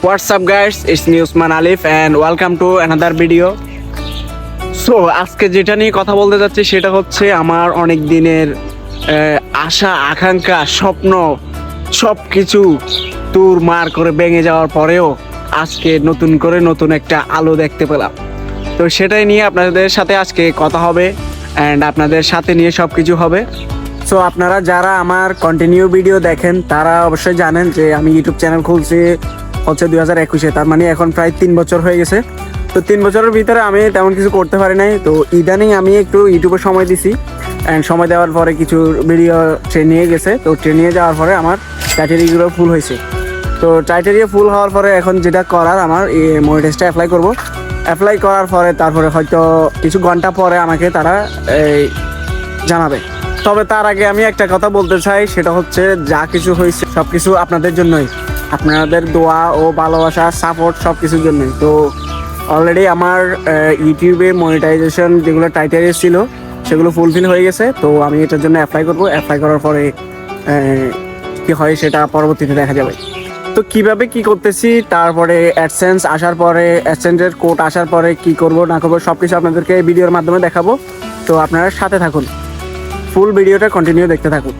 What's up guys, it's me Usman Alif and welcome to another video. So আজকে যেটা নিয়ে কথা বলতে যাচ্ছি সেটা হচ্ছে আমার অনেক দিনের আশা আকাঙ্ক্ষা স্বপ্ন সব কিছু তুর মার করে ভেঙে যাওয়ার পরেও আজকে নতুন করে নতুন একটা আলো দেখতে পেলাম। তো সেটাই নিয়ে আপনাদের সাথে আজকে কথা হবে অ্যান্ড আপনাদের সাথে নিয়ে সব কিছু হবে। সো আপনারা যারা আমার কন্টিনিউ ভিডিও দেখেন, তারা অবশ্যই জানেন যে আমি ইউটিউব চ্যানেল খুলছি হচ্ছে দুই হাজার একুশে। তার মানে এখন প্রায় তিন বছর হয়ে গেছে। তো তিন বছরের ভিতরে আমি তেমন কিছু করতে পারি নাই। তো ইদানিং আমি একটু ইউটিউবে সময় দিছি। অ্যান্ড সময় দেওয়ার পরে কিছু ভিডিও ট্রেনিয়ে গেছে। তো ট্রেনিয়ে যাওয়ার পরে আমার ক্যাটারিগুলো ফুল হয়েছে। তো টাইটেরিয়া ফুল হওয়ার পরে এখন যেটা করার, আমার এই মনিটাইজটা অ্যাপ্লাই করব। অ্যাপ্লাই করার পরে তারপরে হয়তো কিছু ঘণ্টা পরে আমাকে তারা এই জানাবে। তবে তার আগে আমি একটা কথা বলতে চাই, সেটা হচ্ছে যা কিছু হয়েছে সব কিছু আপনাদের জন্যই। আপনাদের দোয়া ও ভালোবাসা সাপোর্ট সব কিছুর জন্যই। তো অলরেডি আমার ইউটিউবে মনিটাইজেশন যেগুলো টাইটেরিয়া ছিল, সেগুলো ফুলফিল হয়ে গেছে। তো আমি এটার জন্য অ্যাপ্লাই করব। অ্যাপ্লাই করার পরে কি হয় সেটা পরবর্তীতে দেখা যাবে। তো কীভাবে কি করতেছি, তারপরে অ্যাডসেন্স আসার পরে অ্যাডসেন্সের কোড আসার পরে কি করব, না করব সব কিছু আপনাদেরকে ভিডিওর মাধ্যমে দেখাবো। তো আপনারা সাথে থাকুন। ফুল ভিডিওটা কন্টিনিউ দেখতে থাকুন।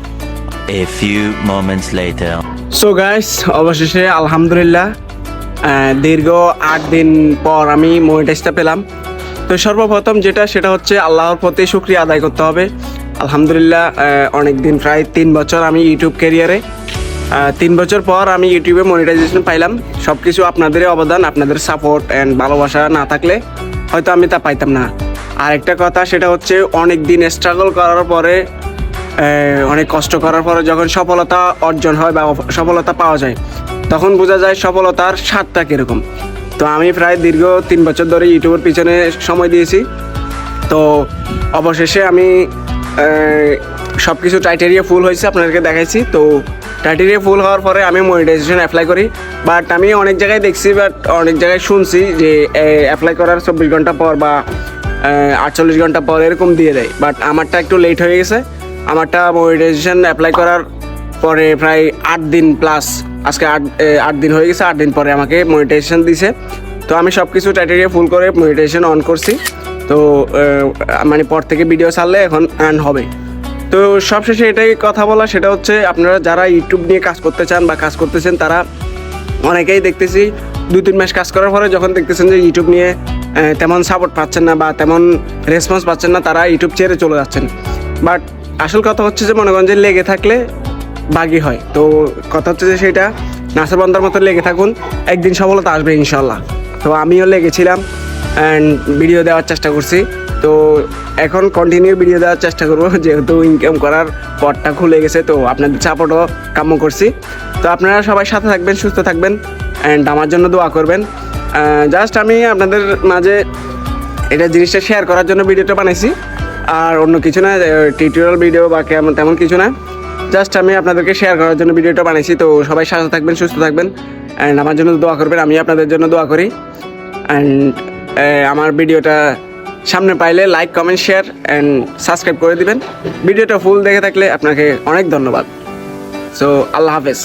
A few moments later. So guys অবশেষে আলহামদুলিল্লাহ দীর্ঘ আট দিন পর আমি মনিটাইজটা পেলাম। তো সর্বপ্রথম যেটা সেটা হচ্ছে আল্লাহর প্রতি শুক্রিয়া আদায় করতে হবে। আলহামদুলিল্লাহ অনেক দিন প্রায় তিন বছর আমি ইউটিউব ক্যারিয়ারে তিন বছর পর আমি ইউটিউবে মনিটাইজেশন পাইলাম। সব কিছু আপনাদেরই অবদান আপনাদের সাপোর্ট অ্যান্ড ভালোবাসা না থাকলে হয়তো আমি তা পাইতাম না। আর একটা কথা, সেটা হচ্ছে অনেক দিন স্ট্রাগল করার পরে অনেক কষ্ট করার পরে যখন সফলতা অর্জন হয় বা সফলতা পাওয়া যায়, তখন বোঝা যায় সফলতার স্বাদটা কীরকম। তো আমি প্রায় দীর্ঘ তিন বছর ধরে ইউটিউবের পিছনে সময় দিয়েছি। তো অবশেষে আমি সব কিছু টাইটেরিয়া ফুল হয়েছে, আপনাদেরকে দেখাইছি। তো টাইটেরিয়া ফুল হওয়ার পরে আমি মনিটাইজেশন অ্যাপ্লাই করি। বাট আমি অনেক জায়গায় দেখছি বাট অনেক জায়গায় শুনছি যে অ্যাপ্লাই করার চব্বিশ ঘণ্টা পর বা আটচল্লিশ ঘণ্টা পর এরকম দিয়ে দেয়। বাট আমারটা একটু লেট হয়ে গেছে। আমারটা মনিটাইজেশন অ্যাপ্লাই করার পরে প্রায় আট দিন প্লাস আজকে আট আট দিন হয়ে গেছে, আট দিন পরে আমাকে মনিটাইজেশন দিছে। তো আমি সব কিছু টাইটেরিয়া ফুল করে মনিটাইজেশন অন করছি। তো মানে পর থেকে ভিডিও ছাড়লে এখন আর্ন হবে। তো সবশেষে এটাই কথা বলা, সেটা হচ্ছে আপনারা যারা ইউটিউব নিয়ে কাজ করতে চান বা কাজ করতেছেন, তারা অনেকেই দেখতেছি দুই তিন মাস কাজ করার পরে যখন দেখতেছেন যে ইউটিউব নিয়ে তেমন সাপোর্ট পাচ্ছেন না বা তেমন রেসপন্স পাচ্ছেন না, তারা ইউটিউব ছেড়ে চলে যাচ্ছেন। বাট আসল কথা হচ্ছে যে মনে করেন যে লেগে থাকলে বাগি হয়। তো কথা হচ্ছে যে সেটা নাসের বন্দার মতো লেগে থাকুন, একদিন সফলতা আসবে ইনশাল্লাহ তো আমিও লেগেছিলাম অ্যান্ড ভিডিও দেওয়ার চেষ্টা করছি। তো এখন কন্টিনিউ ভিডিও দেওয়ার চেষ্টা করব, যেহেতু ইনকাম করার পথটা খুলে গেছে, তো আপনাদের সাপোর্টও কাম্য করছি। তো আপনারা সবাই সাথে থাকবেন, সুস্থ থাকবেন। অ্যান্ড আমার জন্য দোয়া করবেন। জাস্ট আমি আপনাদের মাঝে এটা জিনিসটা শেয়ার করার জন্য ভিডিওটা বানাইছি। আর অন্য কিছু না টিউটোরিয়াল ভিডিও বা কেমন তেমন কিছু না। জাস্ট আমি আপনাদেরকে শেয়ার করার জন্য ভিডিওটা বানাইছি। তো সবাই সাথে থাকবেন, সুস্থ থাকবেন। অ্যান্ড আমার জন্য দোয়া করবেন, আমি আপনাদের জন্য দোয়া করি। অ্যান্ড আমার ভিডিওটা সামনে পাইলে like comment share and subscribe করে দিবেন। ভিডিওটা ফুল দেখে থাকলে আপনাকে অনেক ধন্যবাদ। সো আল্লাহ হাফেজ।